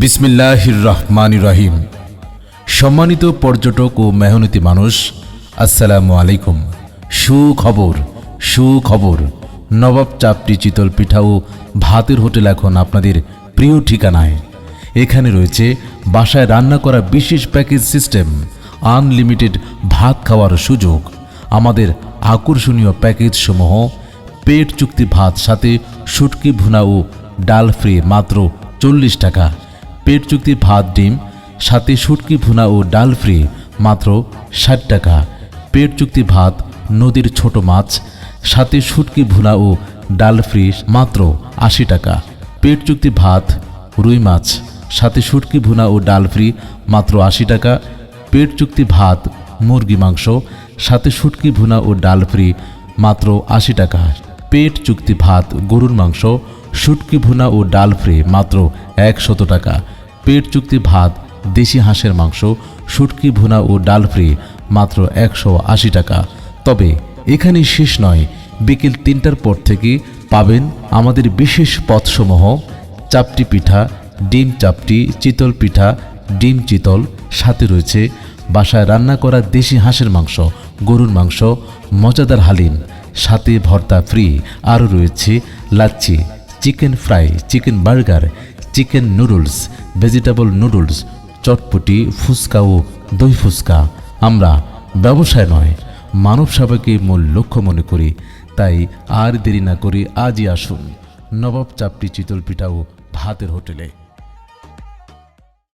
বিসমিল্লাহির রহমান রহিম সম্মানিত পর্যটক ও মেহনতি মানুষ, আসসালামু আলাইকুম। সুখবর সুখবর। নবাব চাপটি চিতল পিঠা ও ভাতের হোটেল এখন আপনাদের প্রিয় ঠিকানায়। এখানে রয়েছে বাসায় রান্না করা বিশেষ প্যাকেজ সিস্টেম, আনলিমিটেড ভাত খাওয়ার সুযোগ, আমাদের আকর্ষণীয় প্যাকেজ সমূহ, পেট চুক্তি ভাত সাথে শুটকি ভুনা ও ডাল ফ্রি মাত্র চল্লিশ টাকা। পেট চুক্তি ভাত, ডিম, সাথে শুটকি, ভুনা ও ডাল ফ্রি, মাত্র ষাট টাকা। পেট চুক্তি ভাত, নদীর ছোট মাছ, সাথে শুটকি, ভুনা ও ডাল ফ্রি, মাত্র আশি টাকা। পেট চুক্তি ভাত, রুই মাছ, সাথে শুটকি, ভুনা ও ডাল ফ্রি, মাত্র আশি টাকা। পেট চুক্তি ভাত, মুরগি মাংস, সাথে শুটকি, ভুনা ও ডাল ফ্রি, মাত্র আশি টাকা। পেট চুক্তি ভাত, গরুর মাংস শুটকি ভুনা ও ডাল ফ্রি মাত্র একশত টাকা। পেট চুক্তি ভাত, দেশি হাঁসের মাংস, শুটকি ভুনা ও ডাল ফ্রি মাত্র একশো আশি টাকা। তবে এখানেই শেষ নয়, বিকেল তিনটার পর থেকে পাবেন আমাদের বিশেষ পথসমূহ চাপটি পিঠা, ডিম চাপটি, চিতল পিঠা, ডিম চিতল, সাথে রয়েছে বাসায় রান্না করা দেশি হাঁসের মাংস, গরুর মাংস, মজাদার হালিম, সাথে ভর্তা ফ্রি, আরও রয়েছে lassi. Chicken fry, chicken burger, chicken noodles, vegetable noodles, চটপটি, ফুচকা ও দই ফুচকা। আমরা ব্যবসায় নয়, মানব সেবাকে মূল লক্ষ্য মনে করি। তাই আর দেরি না করে আজই আসুন নবাব চাপটি চিতল পিঠা ও ভাতের হোটেলে।